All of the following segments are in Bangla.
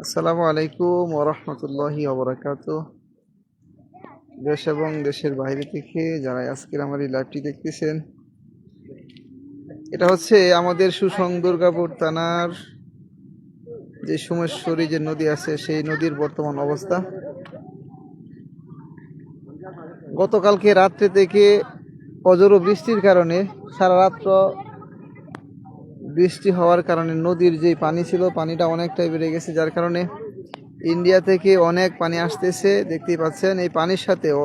আসসালামু আলাইকুম ওরহমতুল্লাহি ওবরাকাত দেশ এবং দেশের বাইরে থেকে যারা আজকের আমার এই লাইভটি দেখতেছেন এটা হচ্ছে আমাদের সুসং দুর্গাপুর থানার যে সোমেশ্বরী যে নদী আছে সেই নদীর বর্তমান অবস্থা। গতকালকে রাত্রে থেকে অজর বৃষ্টির কারণে সারা রাত্র বৃষ্টি হওয়ার কারণে নদীর যে পানি ছিল, পানিটা অনেকটাই বেড়ে গেছে, যার কারণে ইন্ডিয়া থেকে অনেক পানি আসতেছে, দেখতেই পাচ্ছেন। এই পানির সাথেও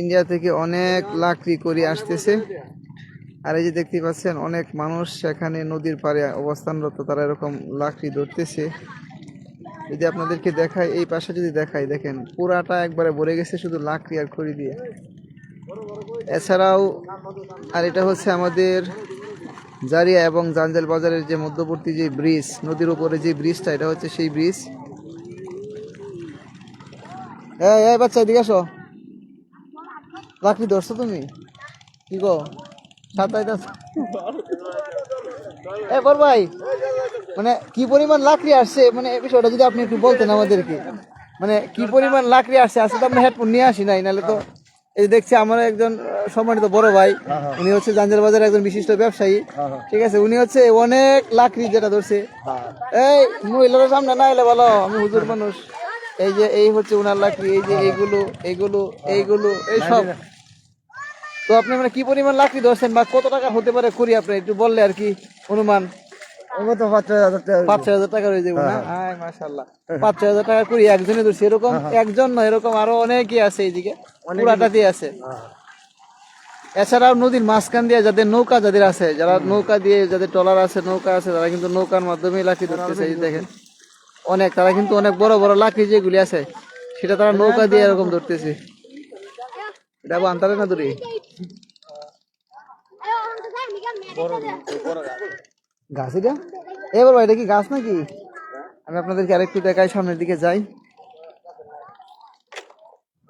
ইন্ডিয়া থেকে অনেক লাকড়ি করে আসতেছে। আর এই যে দেখতেই পাচ্ছেন, অনেক মানুষ সেখানে নদীর পাড়ে অবস্থানরত, তারা এরকম লাকড়ি ধরতেছে। যদি আপনাদেরকে দেখায় এই পাশে যদি দেখায় দেখেন, পুরাটা একবারে ভরে গেছে শুধু লাকড়ি আর খড়ি দিয়ে। এছাড়াও, আর এটা হচ্ছে আমাদের জারিয়া এবং জাঞ্জাল বাজারের যে মধ্যবর্তী যে ব্রিজ, নদীর উপরে যে ব্রিজটা, এটা হচ্ছে সেই ব্রিজ। এই বাচ্চা, এদিকে আসো। লাকড়ি ধরছো তুমি? কি গো? সাঁতাইতে এ ভাই মানে কি পরিমাণ লাকড়ি আসছে? মানে এই বিষয়টা যদি আপনি একটু বলতেন আমাদেরকে। মানে কি পরিমাণ লাকড়ি আসছে? আসলে তো আমরা হেডফোন নিয়ে আসি নাই, নাহলে তো এই দেখছি আমার একজন সম্মানিত বড় ভাই, উনি হচ্ছে জাঞ্জাল বাজারের একজন বিশিষ্ট ব্যবসায়ী, ঠিক আছে? উনি হচ্ছে অনেক লাকড়ি যেটা ধরছে। এই মহিলার সামনে না এলে বলো, আমি হুজুর মানুষ। এই যে এই হচ্ছে উনার লাকড়ি, এই যে এইগুলো এইগুলো এইগুলো, এই সব। তো আপনি মানে কি পরিমাণ লাকড়ি ধরছেন বা কত টাকা হতে পারে করি আপনি একটু বললে আর কি, অনুমান। তো পাঁচ ছয় হাজার টাকা পাঁচ ছয় হাজার টাকা হয়ে যাবে না? হাই মাশাল্লাহ পাঁচ ছয় হাজার টাকা করি একজনে ধরছি এরকম একজন এরকম আরও অনেকই আছে এইদিকে পুরাটাতেই আছে। এছাড়াও নদীর মাঝখান দিয়ে যাদের নৌকা যাদের আছে যারা নৌকা দিয়ে যাদের ট্রলার আছে নৌকা আছে তারা কিন্তু নৌকার মাধ্যমে লাঠি ধরতেছে এই দেখেন। অনেক তারা কিন্তু অনেক বড় বড় লাঠি যেগুলি আছে সেটা তারা নৌকা দিয়ে এরকম ধরতেছে। এটা না দূরে গাছ এটা? এবার এটা কি গাছ নাকি? আমি আপনাদেরকে আরেকটু দেখাই, সামনের দিকে যাই।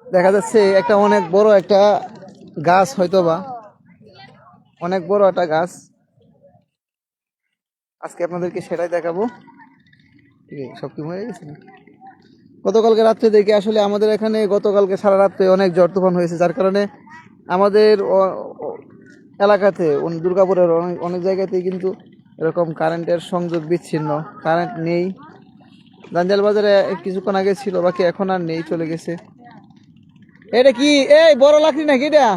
দেখা যাচ্ছে একটা অনেক বড় একটা গাছ হয়তো বা অনেক বড় একটা গাছ। আজকে আপনাদেরকে সেটাই দেখাবো। ঠিক আছে সব কি মরে গেছে? গতকালকে রাত্রে দেখে আসলে আমাদের এখানে গতকালকে সারা রাত্রে অনেক ঝড় তুফান হয়েছে, যার কারণে আমাদের এলাকাতে দুর্গাপুরের অনেক অনেক জায়গাতেই কিন্তু এরকম কারেন্টের সংযোগ বিচ্ছিন্ন। কারেন্ট নেই। জাঞ্জাল বাজারে কিছুক্ষণ আগে ছিল, বাকি এখন আর নেই, চলে গেছে। এটা কি? এই, বড় লাকড়ি নাকি এটা?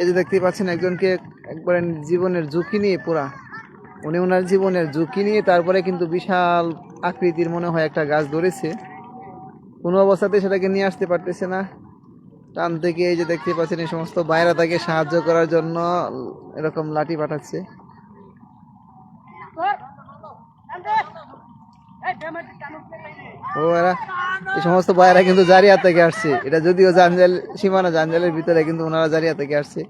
এই যে দেখতেই পাচ্ছেন একজনকে একবারে জীবনের ঝুঁকি নিয়ে পুরা। উনি ওনার জীবনের ঝুঁকি নিয়ে তারপরে কিন্তু বিশাল আকৃতির মনে হয় একটা গাছ ধরেছে। কোনো অবস্থাতে সেটাকে নিয়ে আসতে পারতেছে না। টান থেকে এই যে দেখতে পাচ্ছেন এই সমস্ত বাইরে তাকে সাহায্য করার জন্য এরকম লাঠি পাঠাচ্ছে। ও, এরা এই সমস্ত বাইরা কিন্তু জারিয়া থেকে আসছে। এটা যদিও জাঞ্জাল, সীমানা জাঞ্জালের ভিতরে কিন্তু ওনারা জারিয়া থেকে আসছে।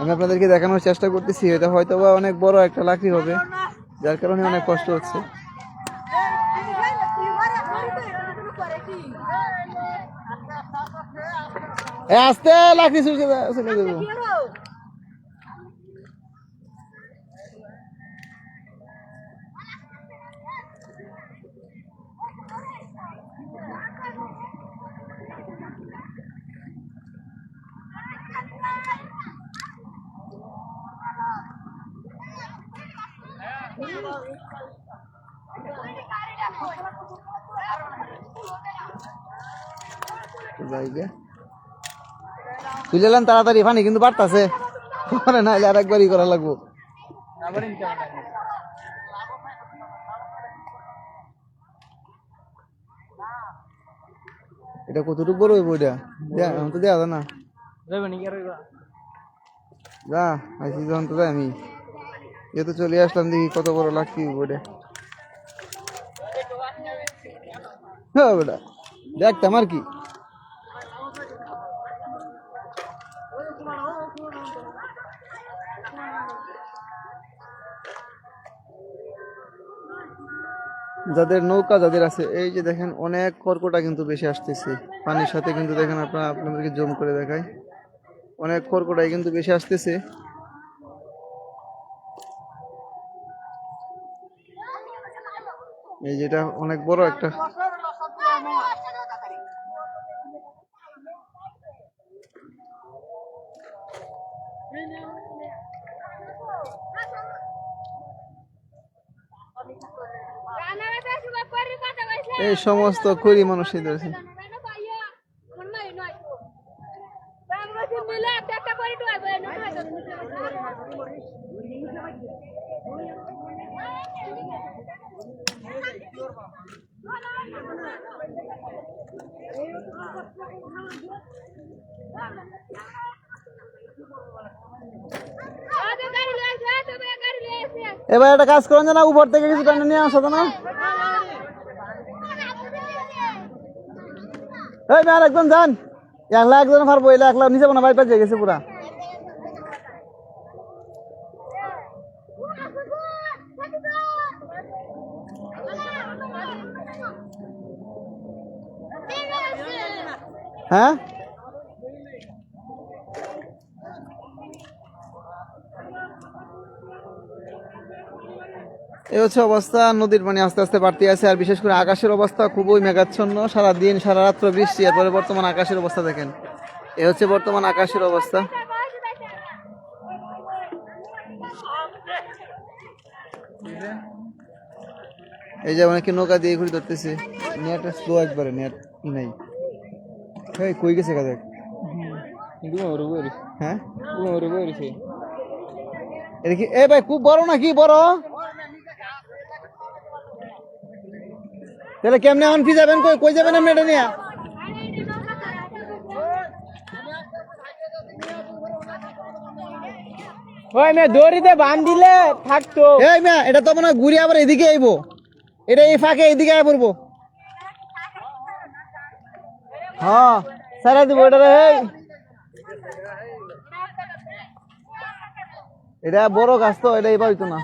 আমি আপনাদেরকে দেখানোর চেষ্টা করতেছি, এটা হয়তো বা অনেক বড় একটা লাকড়ি হবে, যার কারণে অনেক কষ্ট হচ্ছে। আস্তে, লাকড়ি চলে তুলে এলেন তাড়াতাড়ি পানি কিন্তু বাড়তাছে। পরে নাহলে আর একবারই করা লাগবো। এটা কতটুকু বড় হইব এটা? দেয়া এখন তো দেওয়া যায় না। যা আইসি যখন তো যাই আমি। এ চলে আসলাম দেখি কত বড় হইব এটা হ্যাঁ বেটা দেখতাম আর কি? যাদের নৌকা যাদের আছে, এই যে দেখেন অনেক কর্কটা কিন্তু বেশি আসতেছে। পানির সাথে কিন্তু দেখেন আপনারা, আপনাদেরকে জম করে দেখায় অনেক কর্কটাই কিন্তু বেশি আসতেছে। এই যেটা অনেক বড় একটা এই সমস্ত করি মানুষ ধরেছে এবার একটা কাজ করেন না উপর থেকে কিছু টানে নিয়ে আসো তো না এই মেয়ার একদম যান। একলা একজন পারব এলা একলা নিচে না বাইপাস হয়ে গেছে পুরা। হ্যাঁ? এই হচ্ছে অবস্থা, নদীর পানি আস্তে আস্তে বাড়তে আছে, আর বিশেষ করে আকাশের অবস্থা খুবই মেঘাচ্ছন্ন। সারা দিন সারা রাত্র বৃষ্টি, এরপরে বর্তমান আকাশের অবস্থা দেখেন। এ হচ্ছে বর্তমান আকাশের অবস্থা। এই যে অনেকে নৌকা দিয়ে ঘুরে ধরতেছে। নেট স্লো একবারে নেট নাই। এই কই গেছে কাজে হ্যাঁ? এটা কি এ ভাই খুব বড় নাকি বড়? তাহলে কেমনে এখন কি যাবেন? কই কই যাবেন আপনি এটা নিয়ে? ওই মে দড়িতে বান দিলে থাকতো। এই মিয়া এটা তো মনে হয় ঘুরে আবার এদিকে আইবো। এটা এই ফাঁকে এদিকে আয় পড়ব। হ্যাঁ সারা দিব এটা রে এটা বড় গাছ তো এটা এবার হইতো না।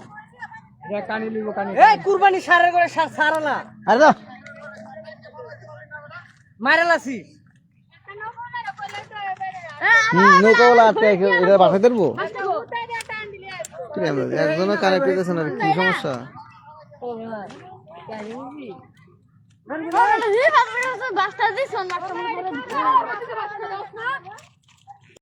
এই কুরবানি সারের করে সার না আরে না। মারা লাসি হুম নৌকাওয়ালা আটকে এটা পাঠাই দেবো? একজনও কানেক্ট হইতেছে না কি সমস্যা? বাসটা দিস বাসটা